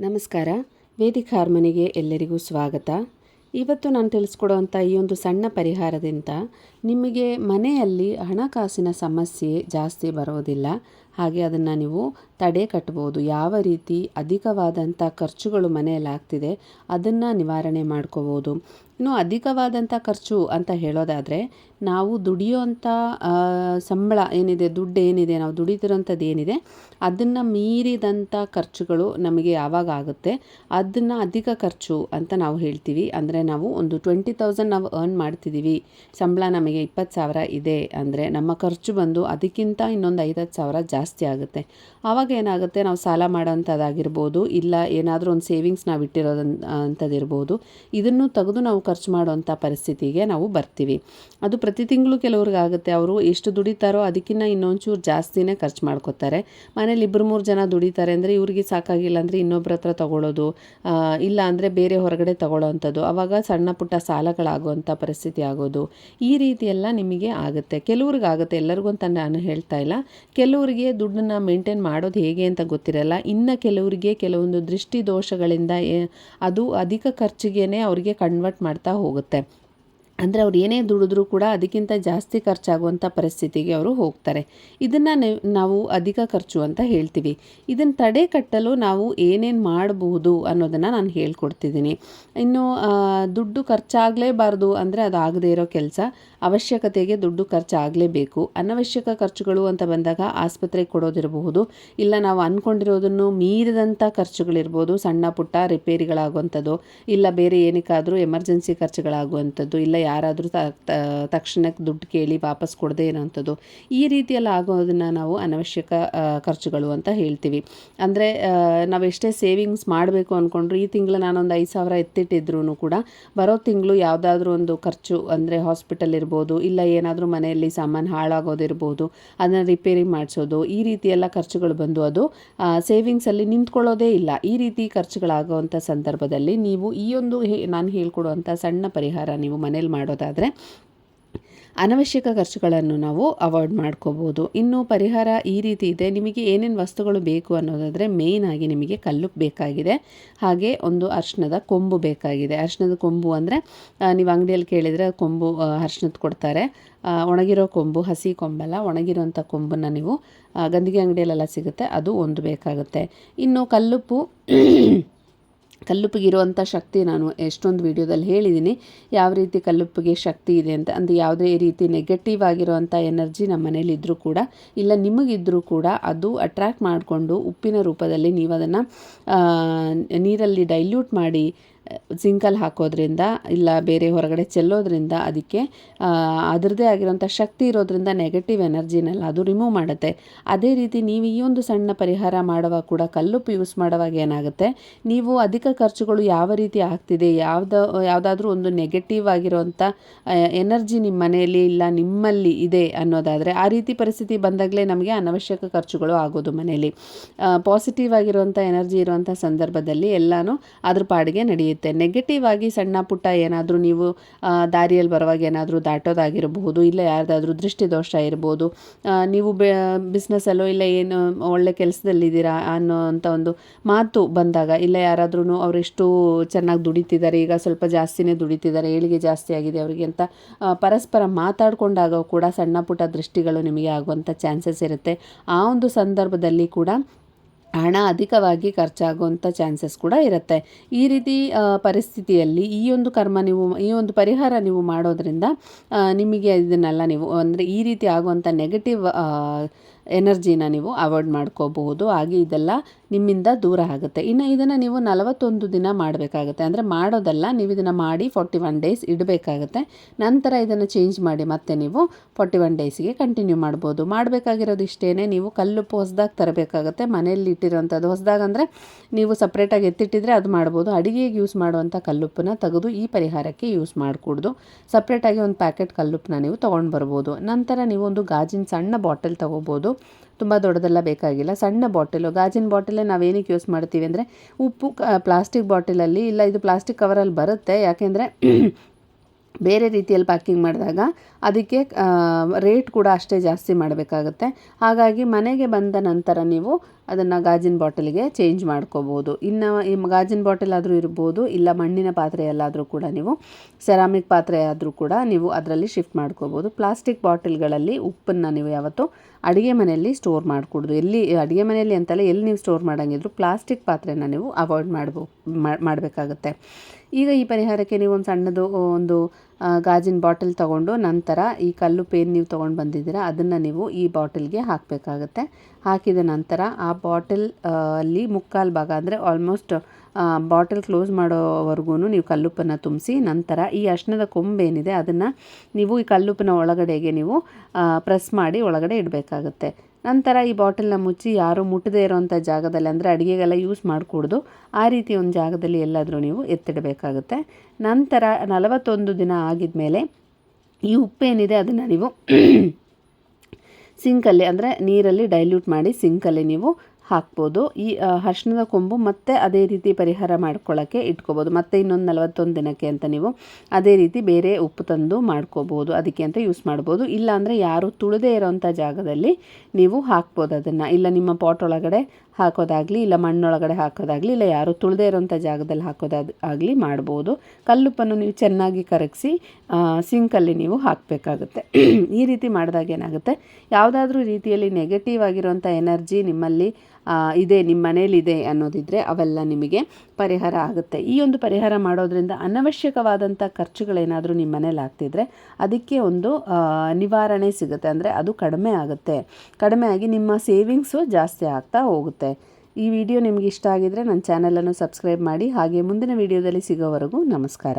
ನಮಸ್ಕಾರ. ವೇದಿಕ ಹಾರ್ಮನಿಗೆ ಎಲ್ಲರಿಗೂ ಸ್ವಾಗತ. ಇವತ್ತು ನಾನು ತಿಳಿಸ್ಕೊಡುವಂಥ ಈ ಒಂದು ಸಣ್ಣ ಪರಿಹಾರದಿಂದ ನಿಮಗೆ ಮನೆಯಲ್ಲಿ ಹಣಕಾಸಿನ ಸಮಸ್ಯೆ ಜಾಸ್ತಿ ಬರೋದಿಲ್ಲ. ಹಾಗೆ ಅದನ್ನು ನೀವು ತಡೆ ಕಟ್ಬೋದು. ಯಾವ ರೀತಿ ಅಧಿಕವಾದಂಥ ಖರ್ಚುಗಳು ಮನೆಯಲ್ಲಿ ಆಗ್ತಿದೆ ಅದನ್ನು ನಿವಾರಣೆ ಮಾಡ್ಕೋಬೋದು. ಇನ್ನು ಅಧಿಕವಾದಂಥ ಖರ್ಚು ಅಂತ ಹೇಳೋದಾದರೆ ನಾವು ದುಡಿಯೋಂಥ ಸಂಬಳ ಏನಿದೆ, ದುಡ್ಡು ಏನಿದೆ, ನಾವು ದುಡಿದಿರೋಂಥದ್ದು ಏನಿದೆ ಅದನ್ನು ಮೀರಿದಂಥ ಖರ್ಚುಗಳು ನಮಗೆ ಯಾವಾಗ ಆಗುತ್ತೆ? ಅದನ್ನು ಅಧಿಕ ಖರ್ಚು ಅಂತ ನಾವು ಹೇಳ್ತೀವಿ. ಅಂದರೆ ನಾವು ಒಂದು ಟ್ವೆಂಟಿ ತೌಸಂಡ್ ನಾವು ಅರ್ನ್ ಮಾಡ್ತಿದ್ದೀವಿ ಸಂಬಳ ನಮಗೆ ಇಪ್ಪತ್ತು ಸಾವಿರ ಇದೆ. ಅಂದರೆ ನಮ್ಮ ಖರ್ಚು ಬಂದು ಅದಕ್ಕಿಂತ ಇನ್ನೊಂದು ಐದತ್ತು ಸಾವಿರ ಜಾಸ್ತಿ ಆಗುತ್ತೆ. ಆವಾಗ ಏನಾಗುತ್ತೆ? ನಾವು ಸಾಲ ಮಾಡೋಂಥದ್ದಾಗಿರ್ಬೋದು, ಇಲ್ಲ ಏನಾದರೂ ಒಂದು ಸೇವಿಂಗ್ಸ್ ನಾವು ಇಟ್ಟಿರೋದು ಅಂಥದ್ದಿರ್ಬೋದು, ಇದನ್ನು ತೆಗೆದು ನಾವು ಖರ್ಚು ಮಾಡೋವಂಥ ಪರಿಸ್ಥಿತಿಗೆ ನಾವು ಬರ್ತೀವಿ. ಅದು ಪ್ರತಿ ತಿಂಗಳು ಕೆಲವ್ರಿಗೆ ಆಗುತ್ತೆ ಅವರು ಎಷ್ಟು ದುಡಿತಾರೋ ಅದಕ್ಕಿಂತ ಇನ್ನೊಂಚೂರು ಜಾಸ್ತಿನೇ ಖರ್ಚು ಮಾಡ್ಕೋತಾರೆ. ಮನೇಲಿ ಇಬ್ಬರು ಮೂರು ಜನ ದುಡಿತಾರೆ ಅಂದರೆ ಇವ್ರಿಗೆ ಸಾಕಾಗಿಲ್ಲ ಅಂದರೆ ಇನ್ನೊಬ್ಬರ ಹತ್ರ ತಗೊಳ್ಳೋದು ಇಲ್ಲ ಅಂದರೆ ಬೇರೆ ಹೊರಗಡೆ ತಗೊಳ್ಳೋ ಅಂಥದ್ದು ಆವಾಗ ಸಣ್ಣ ಪುಟ್ಟ ಸಾಲಗಳಾಗುವಂಥ ಪರಿಸ್ಥಿತಿ ಆಗೋದು. ಈ ರೀತಿ ಎಲ್ಲ ನಿಮಗೆ ಆಗುತ್ತೆ. ಕೆಲವ್ರಿಗೆ ಆಗುತ್ತೆ ಎಲ್ಲರಿಗೂ ಅಂತ ನಾನು ಹೇಳ್ತಾ ಇಲ್ಲ. ಕೆಲವರಿಗೆ ದುಡ್ಡನ್ನ ಮೇಂಟೈನ್ ಮಾಡೋದು ಹೇಗೆ ಅಂತ ಗೊತ್ತಿರಲ್ಲ. ಇನ್ನು ಕೆಲವರಿಗೆ ಕೆಲವೊಂದು ದೃಷ್ಟಿ ದೋಷಗಳಿಂದ ಅದು ಅಧಿಕ ಖರ್ಚಿಗೆ ಅವರಿಗೆ ಕನ್ವರ್ಟ್ ಮಾಡ್ತಾ ಹೋಗುತ್ತೆ. ಅಂದರೆ ಅವ್ರು ಏನೇ ದುಡಿದ್ರೂ ಕೂಡ ಅದಕ್ಕಿಂತ ಜಾಸ್ತಿ ಖರ್ಚಾಗುವಂಥ ಪರಿಸ್ಥಿತಿಗೆ ಅವರು ಹೋಗ್ತಾರೆ. ಇದನ್ನು ನಾವು ಅಧಿಕ ಖರ್ಚು ಅಂತ ಹೇಳ್ತೀವಿ. ಇದನ್ನು ತಡೆ ಕಟ್ಟಲು ನಾವು ಏನೇನು ಮಾಡಬಹುದು ಅನ್ನೋದನ್ನು ನಾನು ಹೇಳ್ಕೊಡ್ತಿದ್ದೀನಿ. ಇನ್ನು ದುಡ್ಡು ಖರ್ಚಾಗಲೇಬಾರ್ದು ಅಂದರೆ ಅದು ಆಗದೇ ಇರೋ ಕೆಲಸ. ಅವಶ್ಯಕತೆಗೆ ದುಡ್ಡು ಖರ್ಚಾಗಲೇಬೇಕು. ಅನವಶ್ಯಕ ಖರ್ಚುಗಳು ಅಂತ ಬಂದಾಗ ಆಸ್ಪತ್ರೆಗೆ ಕೊಡೋದಿರಬಹುದು, ಇಲ್ಲ ನಾವು ಅಂದ್ಕೊಂಡಿರೋದನ್ನು ಮೀರಿದಂಥ ಖರ್ಚುಗಳಿರ್ಬೋದು, ಸಣ್ಣ ಪುಟ್ಟ ರಿಪೇರಿಗಳಾಗುವಂಥದ್ದು, ಇಲ್ಲ ಬೇರೆ ಏನಕ್ಕಾದರೂ ಎಮರ್ಜೆನ್ಸಿ ಖರ್ಚುಗಳಾಗುವಂಥದ್ದು, ಇಲ್ಲ ಯಾರಾದರೂ ತಕ್ಷಣಕ್ಕೆ ದುಡ್ಡು ಕೇಳಿ ವಾಪಸ್ ಕೊಡದೇ ಇರೋವಂಥದ್ದು ಈ ರೀತಿಯೆಲ್ಲ ಆಗೋದನ್ನು ನಾವು ಅನವಶ್ಯಕ ಖರ್ಚುಗಳು ಅಂತ ಹೇಳ್ತೀವಿ. ಅಂದರೆ ನಾವು ಎಷ್ಟೇ ಸೇವಿಂಗ್ಸ್ ಮಾಡಬೇಕು ಅಂದ್ಕೊಂಡ್ರು ಈ ತಿಂಗಳು ನಾನೊಂದು ಐದು ಸಾವಿರ ಎತ್ತಿಟ್ಟಿದ್ರು ಕೂಡ ಬರೋ ತಿಂಗಳು ಯಾವುದಾದ್ರೂ ಒಂದು ಖರ್ಚು, ಅಂದರೆ ಹಾಸ್ಪಿಟಲ್ ಇರ್ಬೋದು, ಇಲ್ಲ ಏನಾದರೂ ಮನೆಯಲ್ಲಿ ಸಾಮಾನು ಹಾಳಾಗೋದಿರ್ಬೋದು, ಅದನ್ನು ರಿಪೇರಿ ಮಾಡಿಸೋದು, ಈ ರೀತಿ ಎಲ್ಲ ಖರ್ಚುಗಳು ಬಂದು ಅದು ಸೇವಿಂಗ್ಸಲ್ಲಿ ನಿಂತ್ಕೊಳ್ಳೋದೇ ಇಲ್ಲ. ಈ ರೀತಿ ಖರ್ಚುಗಳಾಗುವಂಥ ಸಂದರ್ಭದಲ್ಲಿ ನೀವು ಈ ಒಂದು ನಾನು ಹೇಳ್ಕೊಡುವಂಥ ಸಣ್ಣ ಪರಿಹಾರ ನೀವು ಮನೇಲಿ ಮಾಡೋದಾದರೆ ಅನವಶ್ಯಕ ಖರ್ಚುಗಳನ್ನು ನಾವು ಅವಾಯ್ಡ್ ಮಾಡ್ಕೋಬೋದು. ಇನ್ನು ಪರಿಹಾರ ಈ ರೀತಿ ಇದೆ. ನಿಮಗೆ ಏನೇನು ವಸ್ತುಗಳು ಬೇಕು ಅನ್ನೋದಾದರೆ ಆಗಿ ನಿಮಗೆ ಕಲ್ಲು ಬೇಕಾಗಿದೆ. ಹಾಗೆ ಒಂದು ಅರ್ಶನದ ಕೊಂಬು ಬೇಕಾಗಿದೆ. ಅರ್ಶನದ ಕೊಂಬು ಅಂದರೆ ನೀವು ಅಂಗಡಿಯಲ್ಲಿ ಕೇಳಿದರೆ ಕೊಂಬು ಅರ್ಶನದ ಕೊಡ್ತಾರೆ. ಒಣಗಿರೋ ಕೊಂಬು, ಹಸಿ ಕೊಂಬಲ್ಲ ಒಣಗಿರೋಂಥ ಕೊಂಬನ್ನು ನೀವು ಗಂದಿಗೆ ಅಂಗಡಿಯಲ್ಲೆಲ್ಲ ಸಿಗುತ್ತೆ. ಅದು ಒಂದು ಬೇಕಾಗುತ್ತೆ. ಇನ್ನು ಕಲ್ಲುಪ್ಪು ಕಲ್ಲುಪ್ಪಿಗಿರುವಂಥ ಶಕ್ತಿ ನಾನು ಎಷ್ಟೊಂದು ವಿಡಿಯೋದಲ್ಲಿ ಹೇಳಿದ್ದೀನಿ. ಯಾವ ರೀತಿ ಕಲ್ಲುಪ್ಪಿಗೆ ಶಕ್ತಿ ಇದೆ ಅಂತ, ಅಂದರೆ ಯಾವುದೇ ರೀತಿ ನೆಗೆಟಿವ್ ಆಗಿರುವಂಥ ಎನರ್ಜಿ ನಮ್ಮ ಮನೇಲಿ ಇದ್ದರೂ ಕೂಡ, ಇಲ್ಲ ನಿಮಗಿದ್ದರೂ ಕೂಡ ಅದು ಅಟ್ರ್ಯಾಕ್ಟ್ ಮಾಡಿಕೊಂಡು ಉಪ್ಪಿನ ರೂಪದಲ್ಲಿ ನೀವು ಅದನ್ನು ನೀರಲ್ಲಿ ಡೈಲ್ಯೂಟ್ ಮಾಡಿ ಸಿಂಕಲ್ಲಿ ಹಾಕೋದ್ರಿಂದ ಇಲ್ಲ ಬೇರೆ ಹೊರಗಡೆ ಚೆಲ್ಲೋದ್ರಿಂದ ಅದಕ್ಕೆ ಅದರದೇ ಆಗಿರೋಂಥ ಶಕ್ತಿ ಇರೋದ್ರಿಂದ ನೆಗೆಟಿವ್ ಎನರ್ಜಿನೆಲ್ಲ ಅದು ರಿಮೂವ್ ಮಾಡುತ್ತೆ. ಅದೇ ರೀತಿ ನೀವು ಈ ಒಂದು ಸಣ್ಣ ಪರಿಹಾರ ಮಾಡುವಾಗ ಕೂಡ ಕಲ್ಲುಪ್ಪು ಯೂಸ್ ಮಾಡುವಾಗ ಏನಾಗುತ್ತೆ? ನೀವು ಅಧಿಕ ಖರ್ಚುಗಳು ಯಾವ ರೀತಿ ಆಗ್ತಿದೆ? ಯಾವ್ದ, ಯಾವುದಾದ್ರೂ ಒಂದು ನೆಗೆಟಿವ್ ಆಗಿರೋಂಥ ಎನರ್ಜಿ ನಿಮ್ಮ ಮನೆಯಲ್ಲಿ ಇಲ್ಲ, ನಿಮ್ಮಲ್ಲಿ ಇದೆ ಅನ್ನೋದಾದರೆ ಆ ರೀತಿ ಪರಿಸ್ಥಿತಿ ಬಂದಾಗಲೇ ನಮಗೆ ಅನವಶ್ಯಕ ಖರ್ಚುಗಳು ಆಗೋದು ಮನೆಯಲ್ಲಿ. ಪಾಸಿಟಿವ್ ಆಗಿರುವಂಥ ಎನರ್ಜಿ ಇರುವಂಥ ಸಂದರ್ಭದಲ್ಲಿ ಎಲ್ಲನೂ ಅದ್ರ ಪಾಡಿಗೆ ನಡೆಯುತ್ತೆ. ನೆಗೆಟಿವ್ ಆಗಿ ಸಣ್ಣ ಪುಟ್ಟ ಏನಾದರೂ ನೀವು ದಾರಿಯಲ್ಲಿ ಬರುವಾಗ ಏನಾದರೂ ದಾಟೋದಾಗಿರಬಹುದು ಇಲ್ಲ ಯಾರ್ದಾದ್ರೂ ದೃಷ್ಟಿದೋಷ ಇರ್ಬೋದು ನೀವು ಬೆ ಬಿಸ್ನೆಸ್ಸಲ್ಲೋ ಇಲ್ಲ ಏನು ಒಳ್ಳೆ ಕೆಲಸದಲ್ಲಿದ್ದೀರಾ ಅನ್ನೋವಂಥ ಒಂದು ಮಾತು ಬಂದಾಗ, ಇಲ್ಲ ಯಾರಾದ್ರೂ ಅವರೆಷ್ಟು ಚೆನ್ನಾಗಿ ದುಡಿತಿದ್ದಾರೆ, ಈಗ ಸ್ವಲ್ಪ ಜಾಸ್ತಿನೇ ದುಡಿತಿದ್ದಾರೆ, ಏಳಿಗೆ ಜಾಸ್ತಿ ಆಗಿದೆ ಅವರಿಗೆ ಅಂತ ಪರಸ್ಪರ ಮಾತಾಡ್ಕೊಂಡಾಗ ಕೂಡ ಸಣ್ಣ ಪುಟ್ಟ ದೃಷ್ಟಿಗಳು ನಿಮಗೆ ಆಗುವಂಥ ಚಾನ್ಸಸ್ ಇರುತ್ತೆ. ಆ ಒಂದು ಸಂದರ್ಭದಲ್ಲಿ ಕೂಡ ಹಣ ಅಧಿಕವಾಗಿ ಖರ್ಚಾಗುವಂಥ ಚಾನ್ಸಸ್ ಕೂಡ ಇರುತ್ತೆ. ಈ ರೀತಿ ಪರಿಸ್ಥಿತಿಯಲ್ಲಿ ಈ ಒಂದು ಕರ್ಮ ನೀವು, ಈ ಒಂದು ಪರಿಹಾರ ನೀವು ಮಾಡೋದ್ರಿಂದ ನಿಮಗೆ ಇದನ್ನೆಲ್ಲ ನೀವು, ಅಂದರೆ ಈ ರೀತಿ ಆಗುವಂಥ ನೆಗೆಟಿವ್ ಎನರ್ಜಿನ ನೀವು ಅವಾಯ್ಡ್ ಮಾಡ್ಕೋಬಹುದು. ಹಾಗೆ ಇದೆಲ್ಲ ನಿಮ್ಮಿಂದ ದೂರ ಆಗುತ್ತೆ. ಇನ್ನು ಇದನ್ನು ನೀವು ನಲವತ್ತೊಂದು ದಿನ ಮಾಡಬೇಕಾಗುತ್ತೆ. ಅಂದರೆ ಮಾಡೋದಲ್ಲ, ನೀವು ಇದನ್ನು ಮಾಡಿ ಫಾರ್ಟಿ ಒನ್ ಡೇಸ್ ಇಡಬೇಕಾಗುತ್ತೆ. ನಂತರ ಇದನ್ನು ಚೇಂಜ್ ಮಾಡಿ ಮತ್ತೆ ನೀವು ಫಾರ್ಟಿ ಒನ್ ಡೇಸಿಗೆ ಕಂಟಿನ್ಯೂ ಮಾಡ್ಬೋದು. ಮಾಡಬೇಕಾಗಿರೋದು ಇಷ್ಟೇ ನೀವು ಕಲ್ಲುಪ್ಪು ಹೊಸದಾಗಿ ತರಬೇಕಾಗುತ್ತೆ. ಮನೆಯಲ್ಲಿ ಇಟ್ಟಿರೋಂಥದ್ದು ಹೊಸ್ದಾಗಿ ಅಂದರೆ ನೀವು ಸಪ್ರೇಟಾಗಿ ಎತ್ತಿಟ್ಟಿದ್ರೆ ಅದು ಮಾಡ್ಬೋದು. ಅಡುಗೆಗೆ ಯೂಸ್ ಮಾಡುವಂಥ ಕಲ್ಲುಪ್ಪನ್ನ ತೆಗೆದು ಈ ಪರಿಹಾರಕ್ಕೆ ಯೂಸ್ ಮಾಡಿಕೊಡ್ದು. ಸಪ್ರೇಟಾಗಿ ಒಂದು ಪ್ಯಾಕೆಟ್ ಕಲ್ಲುಪ್ಪನ್ನ ನೀವು ತೊಗೊಂಡು ಬರ್ಬೋದು ನಂತರ ನೀವು ಒಂದು ಗಾಜಿನ ಸಣ್ಣ ಬಾಟಲ್ ತೊಗೋಬೋದು. ತುಂಬ ದೊಡ್ಡದೆಲ್ಲ ಬೇಕಾಗಿಲ್ಲ. ಸಣ್ಣ ಬಾಟಲು, ಗಾಜಿನ ಬಾಟಲೇ ನಾವೇನಕ್ಕೆ ಯೂಸ್ ಮಾಡ್ತೀವಿ ಅಂದರೆ ಉಪ್ಪು ಪ್ಲಾಸ್ಟಿಕ್ ಬಾಟಲಲ್ಲಿ ಇಲ್ಲ, ಇದು ಪ್ಲಾಸ್ಟಿಕ್ ಕವರಲ್ಲಿ ಬರುತ್ತೆ. ಯಾಕೆಂದರೆ ಬೇರೆ ರೀತಿಯಲ್ಲಿ ಪ್ಯಾಕಿಂಗ್ ಮಾಡಿದಾಗ ಅದಕ್ಕೆ ರೇಟ್ ಕೂಡ ಅಷ್ಟೇ ಜಾಸ್ತಿ ಮಾಡಬೇಕಾಗುತ್ತೆ. ಹಾಗಾಗಿ ಮನೆಗೆ ಬಂದ ನಂತರ ನೀವು ಅದನ್ನು ಗಾಜಿನ ಬಾಟಲಿಗೆ ಚೇಂಜ್ ಮಾಡ್ಕೋಬೋದು. ಇನ್ನು ಈ ಗಾಜಿನ ಬಾಟಲ್ ಆದರೂ ಇರ್ಬೋದು, ಇಲ್ಲ ಮಣ್ಣಿನ ಪಾತ್ರೆಯಲ್ಲಾದರೂ ಕೂಡ ನೀವು, ಸೆರಾಮಿಕ್ ಪಾತ್ರೆ ಆದರೂ ಕೂಡ ನೀವು ಅದರಲ್ಲಿ ಶಿಫ್ಟ್ ಮಾಡ್ಕೋಬೋದು. ಪ್ಲಾಸ್ಟಿಕ್ ಬಾಟಲ್ಗಳಲ್ಲಿ ಉಪ್ಪನ್ನು ನೀವು ಯಾವತ್ತೂ ಅಡುಗೆ ಮನೆಯಲ್ಲಿ ಸ್ಟೋರ್ ಮಾಡಿಕೊಡೋದು. ಎಲ್ಲಿ, ಅಡುಗೆ ಮನೆಯಲ್ಲಿ ಅಂತಲ್ಲ ಎಲ್ಲಿ ನೀವು ಸ್ಟೋರ್ ಮಾಡೋಂಗಿದ್ರು ಪ್ಲಾಸ್ಟಿಕ್ ಪಾತ್ರೆನ ನೀವು ಅವಾಯ್ಡ್ ಮಾಡ್ಬೋ ಮಾಡಬೇಕಾಗುತ್ತೆ. ಈಗ ಈ ಪರಿಹಾರಕ್ಕೆ ನೀವು ಒಂದು ಸಣ್ಣದು ಒಂದು ಗಾಜಿನ ಬಾಟಲ್ ತೊಗೊಂಡು ನಂತರ ಈ ಕಲ್ಲು ಪೇನ್ ನೀವು ತೊಗೊಂಡು ಬಂದಿದ್ದೀರಾ, ಅದನ್ನು ನೀವು ಈ ಬಾಟಲ್ಗೆ ಹಾಕಬೇಕಾಗತ್ತೆ. ಹಾಕಿದ ನಂತರ ಆ ಬಾಟಲ್ ಅಲ್ಲಿ ಮುಕ್ಕಾಲು ಭಾಗ ಅಂದರೆ ಆಲ್ಮೋಸ್ಟ್ ಬಾಟಲ್ ಕ್ಲೋಸ್ ಮಾಡೋವರೆಗೂ ನೀವು ಕಲ್ಲುಪ್ಪನ್ನು ತುಂಬಿಸಿ ನಂತರ ಈ ಅಶ್ನದ ಕೊಂಬೇನಿದೆ ಅದನ್ನು ನೀವು ಈ ಕಲ್ಲುಪ್ಪನ ಒಳಗಡೆಗೆ ನೀವು ಪ್ರೆಸ್ ಮಾಡಿ ಒಳಗಡೆ ಇಡಬೇಕಾಗುತ್ತೆ. ನಂತರ ಈ ಬಾಟಲ್ನ ಮುಚ್ಚಿ ಯಾರು ಮುಟ್ಟದೇ ಇರೋವಂಥ ಜಾಗದಲ್ಲಿ ಅಂದರೆ ಅಡುಗೆಗೆಲ್ಲ ಯೂಸ್ ಮಾಡಿಕೊಡ್ದು, ಆ ರೀತಿ ಒಂದು ಜಾಗದಲ್ಲಿ ಎಲ್ಲಾದರೂ ನೀವು ಎತ್ತಿಡಬೇಕಾಗುತ್ತೆ. ನಂತರ ನಲವತ್ತೊಂದು ದಿನ ಆಗಿದ ಮೇಲೆ ಈ ಉಪ್ಪೇನಿದೆ ಅದನ್ನು ನೀವು ಸಿಂಕಲ್ಲಿ ಅಂದರೆ ನೀರಲ್ಲಿ ಡೈಲ್ಯೂಟ್ ಮಾಡಿ ಸಿಂಕಲ್ಲಿ ನೀವು ಹಾಕ್ಬೋದು. ಈ ಅರ್ಶಿಣದ ಕೊಂಬು ಮತ್ತೆ ಅದೇ ರೀತಿ ಪರಿಹಾರ ಮಾಡ್ಕೊಳ್ಳೋಕ್ಕೆ ಇಟ್ಕೋಬೋದು. ಮತ್ತೆ ಇನ್ನೊಂದು ನಲವತ್ತೊಂದು ದಿನಕ್ಕೆ ಅಂತ ನೀವು ಅದೇ ರೀತಿ ಬೇರೆ ಉಪ್ಪು ತಂದು ಮಾಡ್ಕೋಬೋದು. ಅದಕ್ಕೆ ಅಂತ ಯೂಸ್ ಮಾಡ್ಬೋದು. ಇಲ್ಲ ಅಂದರೆ ಯಾರು ತುಳಿದೇ ಇರೋವಂಥ ಜಾಗದಲ್ಲಿ ನೀವು ಹಾಕ್ಬೋದು ಅದನ್ನು. ಇಲ್ಲ ನಿಮ್ಮ ಪಾಟ್ ಒಳಗಡೆ ಹಾಕೋದಾಗಲಿ, ಇಲ್ಲ ಮಣ್ಣೊಳಗಡೆ ಹಾಕೋದಾಗಲಿ, ಇಲ್ಲ ಯಾರು ತುಳಿದೇ ಇರೋಂಥ ಜಾಗದಲ್ಲಿ ಹಾಕೋದಾದ, ಆಗಲಿ ಮಾಡ್ಬೋದು. ಕಲ್ಲುಪ್ಪನ್ನು ನೀವು ಚೆನ್ನಾಗಿ ಕರಗಿಸಿ ಸಿಂಕಲ್ಲಿ ನೀವು ಹಾಕಬೇಕಾಗುತ್ತೆ. ಈ ರೀತಿ ಮಾಡಿದಾಗ ಏನಾಗುತ್ತೆ? ಯಾವುದಾದ್ರೂ ರೀತಿಯಲ್ಲಿ ನೆಗೆಟಿವ್ ಆಗಿರುವಂಥ ಎನರ್ಜಿ ನಿಮ್ಮಲ್ಲಿ ಇದೆ ನಿಮ್ಮ ಮನೇಲಿದೆ ಅನ್ನೋದಿದ್ರೆ ಅವೆಲ್ಲ ನಿಮಗೆ ಪರಿಹಾರ ಆಗುತ್ತೆ. ಈ ಒಂದು ಪರಿಹಾರ ಮಾಡೋದ್ರಿಂದ ಅನವಶ್ಯಕವಾದಂಥ ಖರ್ಚುಗಳೇನಾದರೂ ನಿಮ್ಮ ಮನೇಲಿ ಆಗ್ತಿದ್ರೆ ಅದಕ್ಕೆ ಒಂದು ನಿವಾರಣೆ ಸಿಗುತ್ತೆ. ಅಂದರೆ ಅದು ಕಡಿಮೆ ಆಗುತ್ತೆ. ಕಡಿಮೆ ಆಗಿ ನಿಮ್ಮ ಸೇವಿಂಗ್ಸು ಜಾಸ್ತಿ ಆಗ್ತಾ ಹೋಗುತ್ತೆ. ಈ ವಿಡಿಯೋ ನಿಮಗೆ ಇಷ್ಟ ಆಗಿದ್ರೆ ನನ್ನ ಚಾನಲನ್ನು ಸಬ್ಸ್ಕ್ರೈಬ್ ಮಾಡಿ. ಹಾಗೆ ಮುಂದಿನ ವಿಡಿಯೋದಲ್ಲಿ ಸಿಗೋವರೆಗೂ ನಮಸ್ಕಾರ.